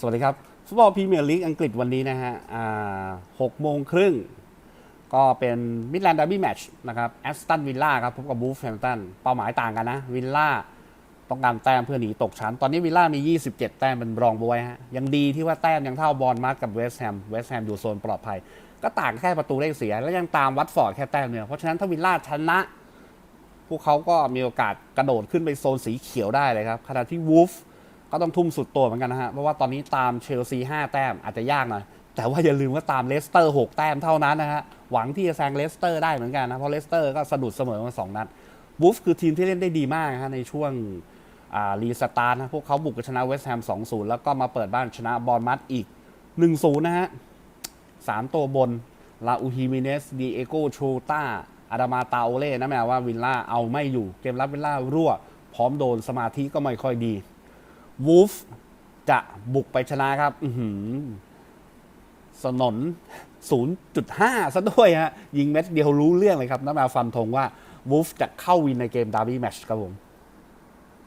สวัสดีครับ ฟุตบอลพรีเมียร์ลีกอังกฤษวันนี้นะฮะหกโมงครึ่ง ก็เป็นมิดแลนด์ด r ร์บี้แมตช์นะครับแอสตันวิลล่าครับพบกับบูฟแฮมตันเป้าหมายต่างกันนะ วิลล่าต้องการแต้มเพื่อหนีตกชั้น ตอนนี้วิลล่ามี 27 แต้มเป็นรองบวยฮะ ยังดีที่ว่าแต้มยังเท่าบอลมาร์กับเวสต์แฮม เวสต์แฮมอยู่โซนปลอดภัย ก็ต่างแค่ประตูได้เสีย แล้วยังตามวัตฟอร์ดแค่แต้มเดียวเพราะฉะนั้นถ้าวิลล่าชนะพวกเขาก็มีโอกาสกระโดดขึ้นไปโซนสีเขียวได้เลยครับขณะที่วูฟ ก็ต้องทุ่มสุดตัวเหมือนกันนะฮะ เพราะว่าตอนนี้ตามเชลซี 5 แต้มอาจจะยากหน่อย แต่ว่าอย่าลืมว่าตามเลสเตอร์ 6 แต้มเท่านั้นนะฮะ หวังที่จะแซงเลสเตอร์ได้เหมือนกันนะ เพราะเลสเตอร์ก็สะดุดเสมอมาสองนัดวูฟคือทีมที่เล่นได้ดีมากนะฮะในช่วงรีสตาร์ทนะ พวกเขาบุกชนะเวสต์แฮม 2-0 แล้วก็มาเปิดบ้านชนะบอลมัดอีก 1-0 นะฮะสามตัวบนลาอูฮิมิเนสดีเอโกโชตาอาดามาตาโอเล่นะแม้ว่าวิลล่าเอาไม่อยู่ เกมรับวิลล่ารั่ว พร้อมโดนสมาธิก็ไม่ค่อยดี วูฟจะบุกไปชนะครับอืสนน 0.5 ซะด้วยฮะ ยิงเม็ดเดียวรู้เรื่องเลยครับนักมาฟันธงว่าวูฟจะเข้าวินในเกมดาร์บี้แมตช์ครับผม